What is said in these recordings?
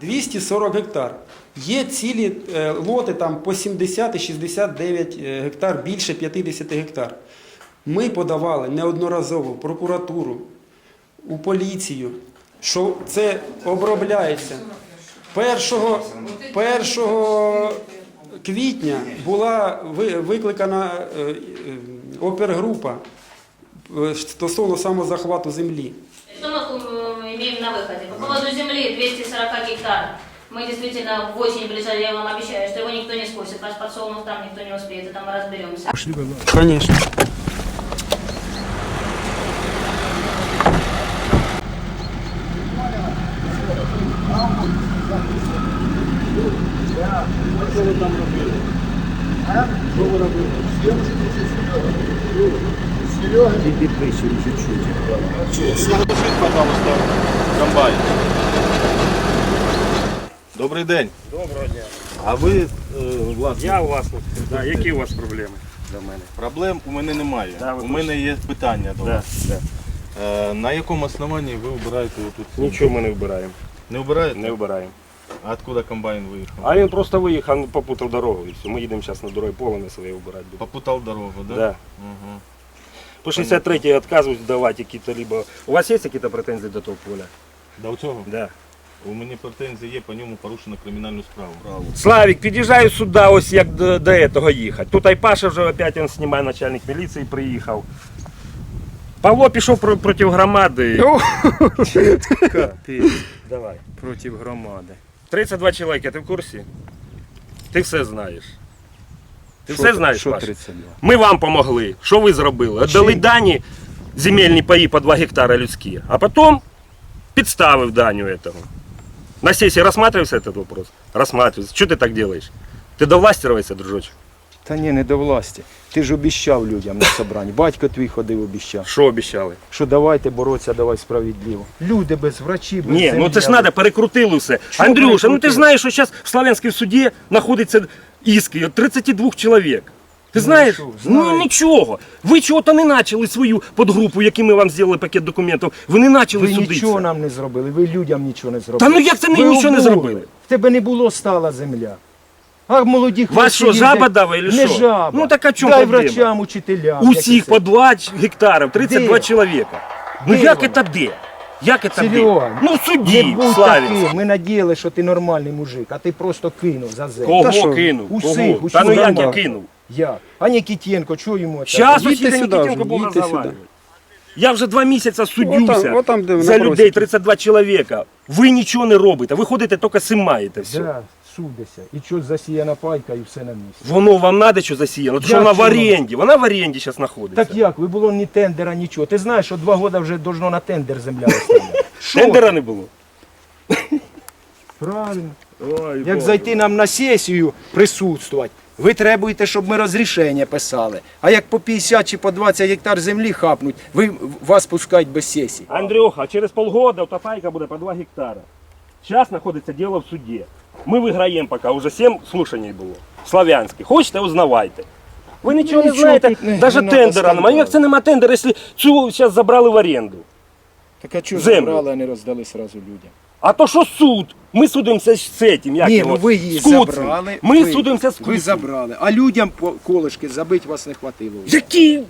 240 гектар. Є цілі е, лоти там по 70 і 69 е, гектар, більше 50 гектар. Ми подавали неодноразово в прокуратуру, у поліцію, що це обробляється. 1, 1 квітня була викликана е, опергрупа стосовно самозахвату землі. Что имеем на выходе? По поводу земли 240 гектар. Мы действительно в очень ближайшее, я вам обещаю, что его никто не скосит. Ваш подсолнух там никто не успеет, и там мы разберемся. Конечно. Пожалуйста, комбайн. Добрий день. Доброго дня. А ви, е, власне, Я у вас. Да, які у вас проблеми до мене? проблем у мене немає. Да, ви у мене є питання до Да, вас. да. Е, на якому основанні ви обираєте отут? Нічого ми не вбираємо. Не обираєте? Не вбираємо. А откуда комбайн виїхав? А він просто виїхав, попутав дорогу і все. Ми їдемо зараз на дорогі поле на своє вбирати. будемо. Попутав дорогу, да? Да. Угу. По 63-й відказують давати якісь либо. У вас є якісь претензії до того поля? До цього? Да. У мене претензії є, по ньому порушено кримінальну справу. Славік, під'їжджаю сюди, ось як до, до цього їхати. Тут Айпаша вже опять він знімає, начальник міліції приїхав. Павло пішов про- проти громади. Капець Давай. проти громади. 32 чоловіка, ти в курсі? Ти все знаєш. Ти Що все ти- знаєш, Що Паш? 32? Ми вам помогли. Що ви зробили? Отдали дані земельні паї по 2 гектара людські, а потім підставив даню этого. На сесії рассматривался этот вопрос? Рассматривается. Что ты так делаешь? Ты довластировайся, дружочек. Та ні, не до власті. Ти ж обіщав людям на собранні. Батько твій ходив, обіщав. Що обіцяли? Що давайте боротися, давай справедливо. Люди без врачів, без Ні, ну це ж треба, перекрутили все. Чого Андрюша, ну ти перекрутили? ж знаєш, що зараз в Славянській суді знаходиться іски від 32 чоловік. Ти знаєш? що, Ну нічого. Ви чого-то не почали свою подгрупу, які ми вам зробили пакет документів. Ви не почали Ви судитися. нічого нам не зробили, ви людям нічого не зробили. Та ну як це ми Ви нічого не обдурили. зробили? В тебе не було стала земля. А молоді хлопці... Вас що, їздять- жаба дава или Не що? жаба. Ну, так а чому Дай проблема? врачам, учителям. У як всіх це. по 2 гектарів, 32 Де? чоловіка. Ну Де як воно? це де? Як це де? Серега, Ну Не суді, будь таким. Ми надіяли, що ти нормальний мужик, а ти просто кинув за землю. Кого Та що? кинув? Усіх, Кого? усіх Та ну як я нормально. кинув? Я. А Нікітєнко, чого йому? це? Їдьте Ігор сюди Нікітенко був їдьте сюди. Я вже два місяці судюся Отам- отам, де ви за напросите. людей 32 чоловіка. Ви нічого не робите, ви ходите тільки симаєте все. Да, судися. І що засіяна пайка і все на місці. Воно вам треба що засіяно, тому що Як вона в чому? оренді, вона в оренді зараз знаходиться. Так як? Ви було ні тендера, нічого. Ти знаєш, що два роки вже должно на тендер земля виставляти. Що? Тендера не було. Правильно. Ой, Як Боже. зайти нам на сесію присутствувати, ви требуєте, щоб ми розрішення писали. А як по 50 чи по 20 гектар землі хапнуть, ви вас пускають без сесії. Андрюха, через полгода автопайка буде по 2 гектара. Зараз знаходиться діло в суді. Ми виграємо поки, уже 7 слушань було. Славянських. Хочете, узнавайте. Ви нічого не нічого знаєте, навіть тендера немає. Як це нема тендера, якщо цю зараз забрали в оренду? Так а чого Землю. забрали, а не роздали сразу людям? А то що суд? Ми судимося з цим, як Ні, його? ну ви її з Куцем. забрали. Ми ви, судимося з Ви Куцем. забрали. А людям по колишки забить вас не хватило. Які?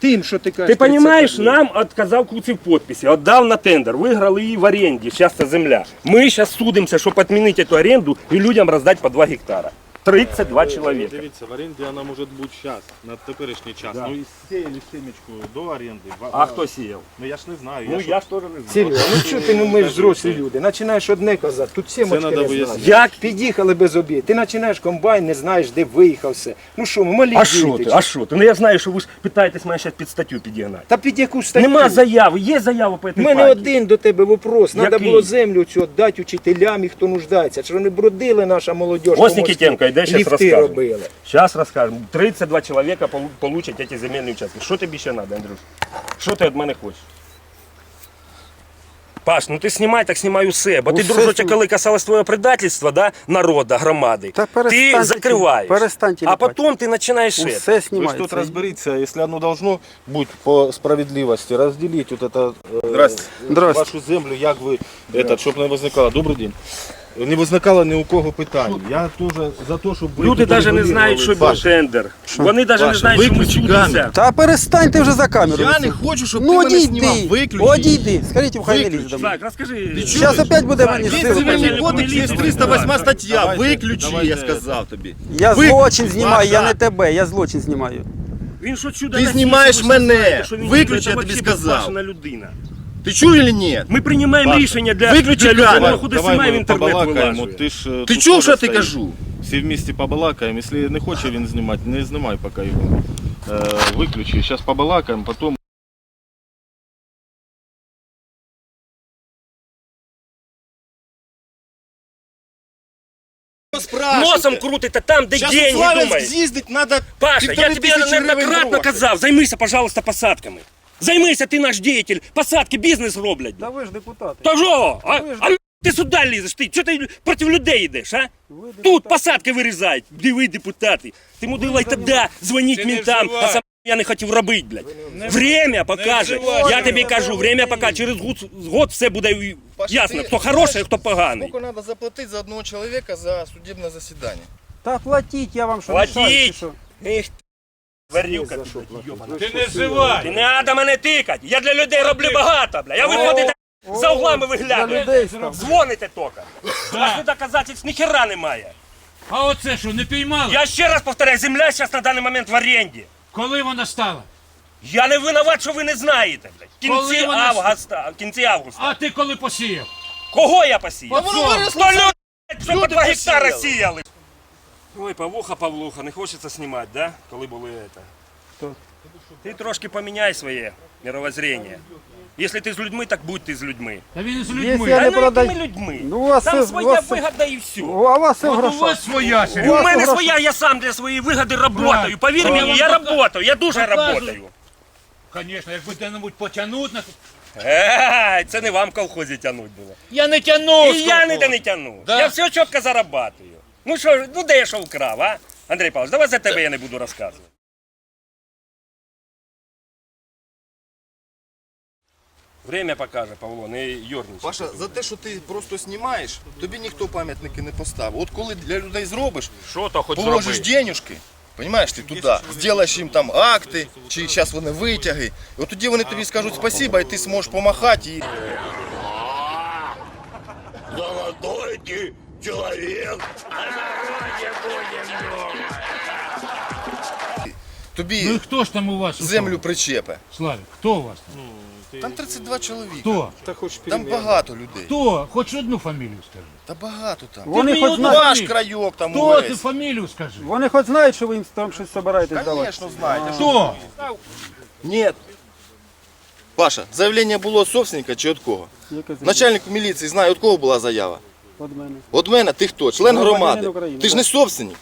Тим, що ти кажеш. Ти розумієш, 30 нам відказав Куців підписі, віддав на тендер, виграли її в оренді, зараз це земля. Ми зараз судимося, щоб відмінити цю оренду і людям роздати по 2 гектара. 32 чоловіка. Дивіться, в оренді вона може бути зараз, на теперішній час. Да. Ну і сіяли семечку до оренди. А хто сіяв? Ну я ж не знаю. Ну я ж теж не знаю. Серйозно, ну що ти, ну ми ж взрослі люди. Починаєш одне казати, тут всі треба не вияснити. Як? Під'їхали без обід. Ти починаєш комбайн, не знаєш, де виїхав все. Ну що, ми малі А діти. що ти? чи- А що ти? Ну я знаю, що ви ж питаєтесь мене зараз під статтю підігнати. Та під яку статтю? Нема заяви, є заява по У цій мене один до тебе вопрос. Треба Який? було землю цю віддати учителям і хто нуждається. Чи вони бродили наша молодь? Ось Нікітенко йде, щас ліфти розкаже. робили. Зараз розкажемо. 32 чоловіка полу- получать ці земельні участки. Що тобі ще треба, Андрюш? Що ти від мене хочеш? Паш, ну ти знімай, так знімай усе. Бо ти, Усе дружочок, знімаю. коли касалось твого предательства, да, народа, громади, Та ти перестаньте закриваєш. перестаньте а ліпати. потім ти починаєш це. Усе Ви ж знімається. тут розберіться, якщо воно должно бути по справедливості, розділіть от это, е, Здрасте. Здрасте. вашу землю, як ви, этот, щоб не возникало. Добрий день. Не визникало ні у кого питань. Я теж за те, щоб ви Люди навіть не знають, що був тендер. Вони навіть не Паша, знають, що ми виключи судимося. камеру. Та перестань ти вже за камеру. Я не хочу, щоб ну, ти мене одійди, знімав. Виключи. одійди, скажіть, хай не до мене. Так, розкажи. Зараз опять буде мені Є сили. цивільний кодекс, є 308 стаття. Виключи, я сказав тобі. Я злочин знімаю, я Паша. не тебе, я злочин знімаю. Він що чудо Ти знімаєш мене. Виключи, я тобі сказав. людина. Ти чуєш чи ні? Ми приймаємо Паша, рішення для, виключи для людей, камеру. вона куди Давай сама в ми інтернет побалакаємо. вилажує. Ти ж е, Ти тут чув, що я стоїш. ти кажу? Всі вместе побалакаємо. Якщо не хоче він знімати, не знімай поки його. Е, виключи. Зараз побалакаємо, потім Носом крутите там, де Зараз деньги, Славянськ думаєш. з'їздить, треба Паша, півтори я тобі тисячі гривень неоднократно грошей. казав, займися, пожалуйста, посадками. Займися, ти наш діятель, посадки, бізнес роблять. Та ви ж депутати. Та що? А, Ви ж- а ти сюди лізеш, ти чого ти проти людей йдеш, а? Ви Тут посадки вирізають, диви депутати. Ти мудила й тоді дзвоніть ментам, а сам я не хотів робити, блядь. Время покаже. Я тобі кажу, время покаже. Через год, год все буде Паша, ясно, ти хто хороший, а хто поганий. Сколько треба заплатити за одного чоловіка за судебне засідання? Та платіть, я вам що Платіть! мешаю, чи що? Ех, ти, Варюка, ти. Ти не зривай! Ти не треба мене тикати. Я для людей роблю багато, бля. Я виходите за углами виглядаю. Дзвоните тільки. У вас тут доказательств ніхера немає. А оце що, не піймали? Я ще раз повторяю, земля зараз на даний момент в оренді. Коли вона стала? Я не винуват, що ви не знаєте, блядь. В Коли кінці вона- августа, кінці августа. А ти коли посіяв? Кого я посіяв? Воно виросло Сто людей, блядь, що по люди два гектара сіяли. Ой, Павлуха, Павлуха, не хочеться знімати, да? Коли були это. Хто? Ти трошки поміняй своє мировоззрение. Якщо ти з людьми, так будь ти з людьми. Та він з Якщо людьми. я Та не ну продай- якими людьми? Ну, у вас Там своя у вас це- вигода і все. О, А у вас все в От у грошах. вас своя, У Серега. мене своя, я сам для своєї вигоди работаю. Правильно. Повір Я мені, я дока- работаю, я дуже доказую. работаю. Звісно, якби де-небудь потягнуть, на... Ей, це не вам в колхозі тягнуть було. Я не тянув! І я ніде не тягну. Да. Я все чітко зарабатую. Ну що, ж, ну де я що вкрав, а? Андрій Павлович, давай за тебе я не буду розказувати. Время покаже, Павло, не юрничай. Паша, за те, що ти просто знімаєш, тобі ніхто пам'ятники не поставив. От коли для людей зробиш, Що то хоч положиш зроби? денюжки, Понимаєш, ти туди, зробиш їм там акти, чи зараз вони витяги. І от тоді вони тобі скажуть спасибо, і ти зможеш помахати. І... Тобі Ну і хто ж там у вас? землю причепе. Славік, хто у вас там? Там 32 чоловіка. Хто? Там багато людей. Хто? Хоч одну фамілію скажи. Та багато там. Вони мені хоч одну знають, Ваш крайок там Хто ти увесь. фамілію скажи? вони хоч знають, що ви їм там щось собираєтесь давати. Конечно, знаєте. Хто? Нет. Паша, заявлення було від собственника чи від кого? Яке це? Начальник міліції знає, від кого була заява. От мене. От мене ти хто? Член Громадянин громади. України, Ти ж не собственник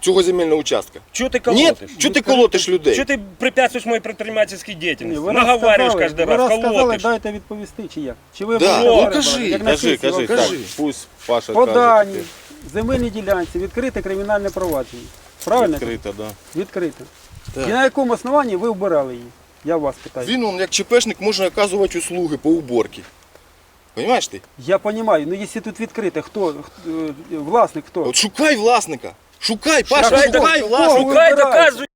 цього земельного участка. Чого ти Ні? колотиш? Чого ти колотиш людей? Чого ти препятствуєш моїй предпринимательській Ні, деятельности? ви Наговарюєш розказали, кожен ви раз, розказали, колотиш. дайте відповісти, чи як? Чи ви Да, ну, кажи, як на кажи, сесії, кажи, вам так. кажи. Пусть Паша По каже. даній земельній ділянці відкрите кримінальне провадження. Правильно? Відкрито, да. Відкрите. Так. І на якому основанні ви вбирали її? Я вас питаю. Він, он, як ЧПшник, може оказувати услуги по уборці. Понимаєш ти? Я розумію, ну якщо тут відкрите, хто, хто, е, власник хто? От шукай власника. Шукай, Паша, Шукай, шукай власника. Шукай, доказуй.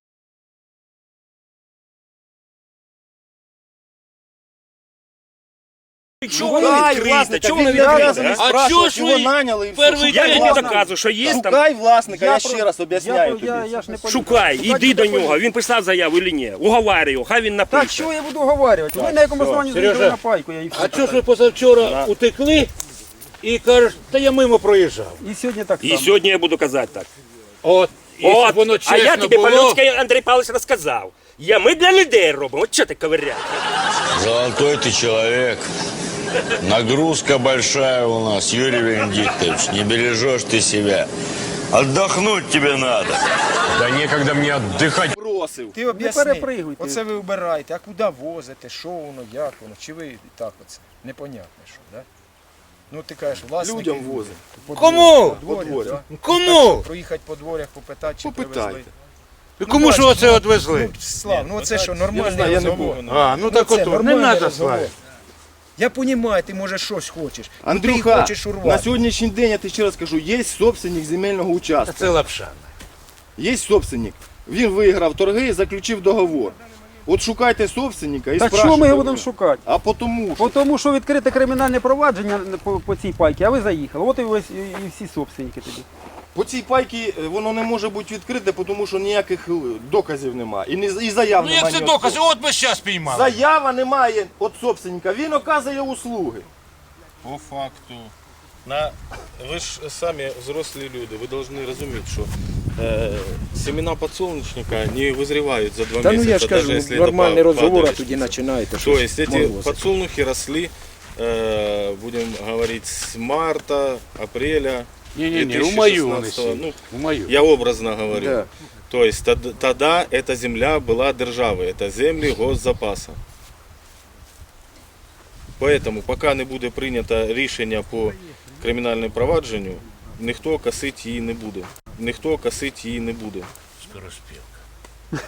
Чого воно Шукай власника, Чого воно він обязаний відкрите? а? спрашувати, чого ж його ви наняли і все. перший Шукай Я тобі власника. доказую, що є там. Шукай власника, я, ще раз об'ясняю тобі. ж не. Шукай, іди до нього. Він писав заяву чи ні. Уговарюй його, хай він Так напише. що я буду говорити? Ви на якому основанні Сережа, на пайку? Я і все А чого ж ви позавчора утекли і кажеш, та я мимо проїжджав. І сьогодні так І само. сьогодні я буду казати так. От, щоб воно а чесно я тобі було. по-людськи Андрій Павлович розказав. Я, ми для людей робимо. От що ти ковиряєш? Золотой ты человек. Нагрузка большая у нас, Юрий Венедиктович. Не бережешь ты себя. Отдохнуть тебе надо. Да некогда мне отдыхать. Просив. Ти Не об'ясни. перепригуйте. Оце ви вибираєте, а куди возите, що воно, як воно, чи ви і так оце? Непонятно що, да? Ну ти кажеш, власник. Людям возить. Кому? Подворі. Кому? Проїхати по дворях, попитати, чи привезли. Попитайте. І кому ж оце відвезли? Ну, Слав, ну це що, Я не нормальний знаю, я не розговор. був. А, ну так це ото, не нормальний треба розговор. славити. Я розумію, ти може щось хочеш. ну, ти хочеш урвати. на сьогоднішній день, я тобі ще раз кажу, є собственник земельного участка. Це лапша. Є собственник. Він виграв торги, і заключив договор. От шукайте собственника і Так що спрашуйте ми його будемо шукати? А потому що. По тому, що відкрите кримінальне провадження по, по цій пайці, а ви заїхали. От і, ось, і, і всі собственники тоді. По цій пайці е, воно не може бути відкрите, тому що ніяких е, доказів немає. І, не, і заяв Ну немає. як це докази? От ми зараз піймали. Заява немає від собственника, він оказує услуги. По факту. На... Ви ж самі взрослі люди, ви повинні розуміти, що е, семена подсолнечника не визрівають за два Та ну місяці. я ж кажу, якщо нормальний розговор, а тоді починаєте То щось есть эти морозити. подсолнухи росли, э, будем говорить, с марта, апреля. Ні-ні-ні, у мою 2016 вони ну, У мою. Я образно говорю. Да. То есть тод- тогда эта земля была державой, это земли госзапаса. Поэтому, поки не буде прийнято рішення по кримінальному провадженню, ніхто косить її не буде. Ніхто косить її не буде. Скороспілка.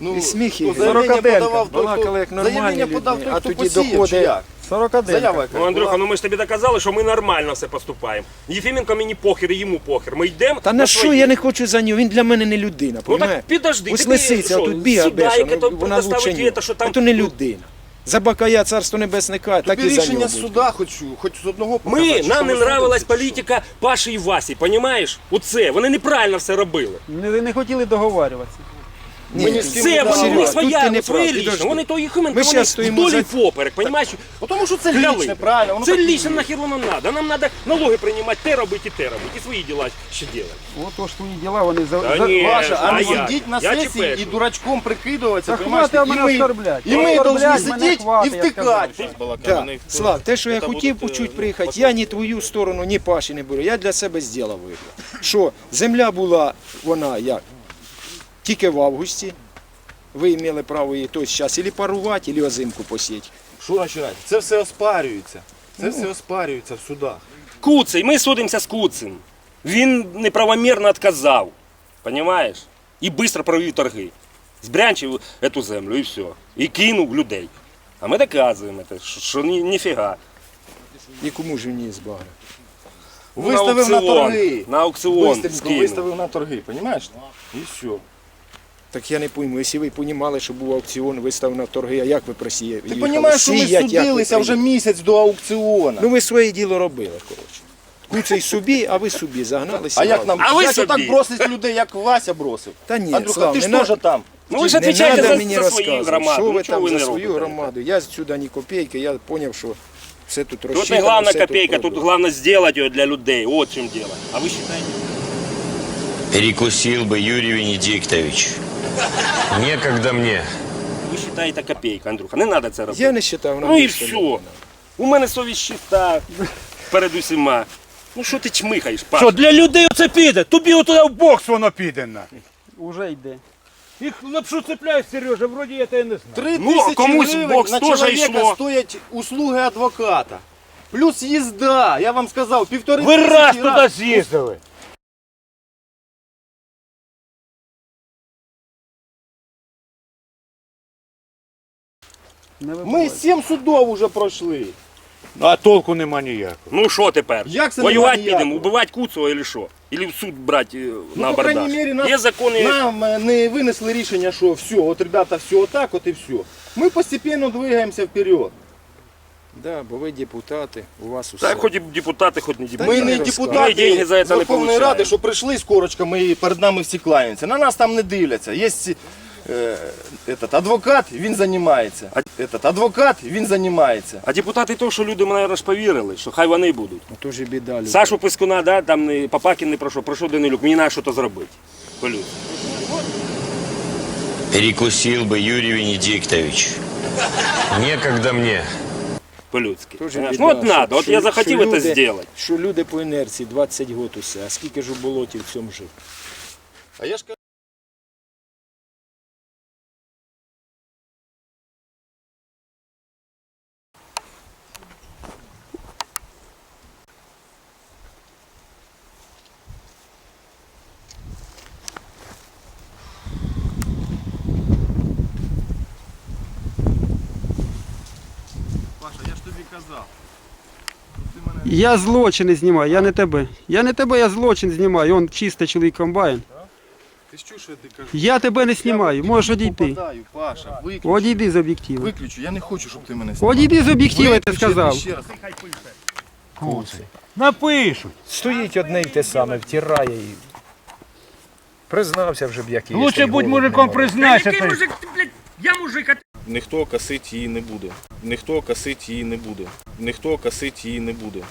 Ну, І сміх хто є. заявлення Сорокаденка. подавав, той, Балакали хто як нормальні заявлення люди, подав, той, а хто тоді посіяв, доходить- чи як? 41. Заява Ну, Андрюха, була. ну ми ж тобі доказали, що ми нормально все поступаємо. Єфіменко мені похер, і йому похер. Ми йдемо. Та на що я не хочу за нього? Він для мене не людина, Ну понімаєш? так підожди. Ось лисиця тут бігає, сюди, беша, яке ну, то вона лучше нього. це, що там... Це не людина. За Бакая царство небесне каже, так Тобі і за рішення нього буде. суда хочу, хоч з одного Ми, що нам не ви нравилась судите, що? політика Паші і Васі, понімаєш? Оце, вони неправильно все робили. Не, не хотіли договарюватися. Ні, Ми ні з ким Це не вони не тут ти своя, не ну, своє прав, лічне. підожди. Вони то Єхименко, Ми вони щас стоїмо вдоль за- поперек, понімаєш? Бо Тому що це Кляли. лічне, правильно, воно Це так і лічно є. нахер воно надо. Нам треба налоги приймати, те робити, і те робити, і свої діла ще робити. От то ж твої діла, вони за, Та за- ні. Ваша, а А не я? сидіть на Я сесії чіпешу. і дурачком прикидуватися, Та понимаєш? мене ми, оскорблять. і ми Оскорблять повинні мене сидіти і я втикати. Слав, те, що я хотів почути е, приїхати, я ні твою сторону, ні Паші не беру. Я для себе зробив вигляд. Що земля була, вона як? Тільки в августі. Ви мали право її той час ілі парувати, ілі озимку посіяти. Що починати? Це все оспарюється. Це все оспарюється в судах. Куций, ми судимося з Куцим. Він неправомірно відказав, понімаєш? І швидко провів торги. Збрянчив цю землю і все. І кинув людей. А ми доказуємо, це, що, ні, ніфіга. Нікому ж він не збагне. Виставив на аукціон, торги. На аукціон скинув. виставив на торги, розумієш? І все. Так я не пойму, якщо ви розуміли, що був аукціон, вистав на торги, а як ви просіяли? Ти розумієш, що ми судилися вже місяць до аукціону. Ну ви своє діло робили, коротше. Куцей собі, а ви собі загналися. А як нам А ви як собі? отак бросить людей, як Вася бросив? Та ні, Андрюха, Слав, ти ж не теж там. Ну ви ж відповідаєте за, мені за свою громаду. що ви там ви за свою робите? громаду. Я сюди ні копійки, я зрозумів, що все тут Тут розчитано. не главна все тут копейка, тут продумано. главное сделать для людей. Вот в чем дело. А вы считаете? Перекусил бы Юрий Венедиктович. Некогда мне. Ви считаете копейка, Андрюха. Не треба це робити. Я не вважав. Ну і все. У мене совість чиста перед усіма. Ну що ти чмихаєш, Паш? Що, для людей оце піде? Тобі отуди в бокс воно піде на. Уже йде. Їх лапшу цепляєш, Сережа, вроді я тебе не знаю. Три Ну, тисячі комусь гривень бокс на теж чоловіка йшло. стоять услуги адвоката. Плюс їзда, я вам сказав, півтори Ви тисячі раз туди з'їздили. Ми сім судов уже пройшли. А толку нема ніякого. Ну що тепер? Як це Воювати немає ніякого? підемо, убивати Куцова или що? Или в суд брати е, Ну, на по крайній абордаж? мірі, нас, Є закони. нам е, не винесли рішення, що все, от ребята, все отак, от і все. Ми постепенно двигаємося вперед. Да, бо ви депутати, у вас усе. Так, хоч і депутати, хоч не депутати. Ми не. Ми депутати деньги за це не Верховної получаємо. Ради, що прийшли з корочками і перед нами всі кланяються. На нас там не дивляться. Є этот, адвокат, він займається. Этот, адвокат, він займається. А депутати то, що люди, мабуть, ж повірили, що хай вони будуть. Ну, то ж і біда. людей. Сашу Пискуна, да, там не, Папакін не пройшов, пройшов Данилюк, мені треба щось зробити. Полюс. Перекусил бы Юрий Венедиктович. Некогда мне. По-людськи. Тоже Понимаєш? біда, Ну от що- надо, от що- я захотів що це люди- зробити. Що люди по інерції 20 років усе, а скільки ж у болоті в цьому жив? А я ж кажу, Я злочини знімаю, я не тебе. Я не тебе, я злочин знімаю. Он чисто чоловік комбайн. Ти що я ти кажу? Я тебе не знімаю, можеш одійти. Попадаю, Паша, виключу. Одійди з об'єктиву. Виключу, я не хочу, щоб ти мене знімав. Одійди з об'єктива, я тебе сказав. ще раз. Напишуть. Стоїть одне й те саме, втирає і. Признався вже б який. Лучше будь мужиком признайся. ти. Я мужик, Ніхто косить її не буде. Ніхто косить її не буде. Ніхто косить її не буде.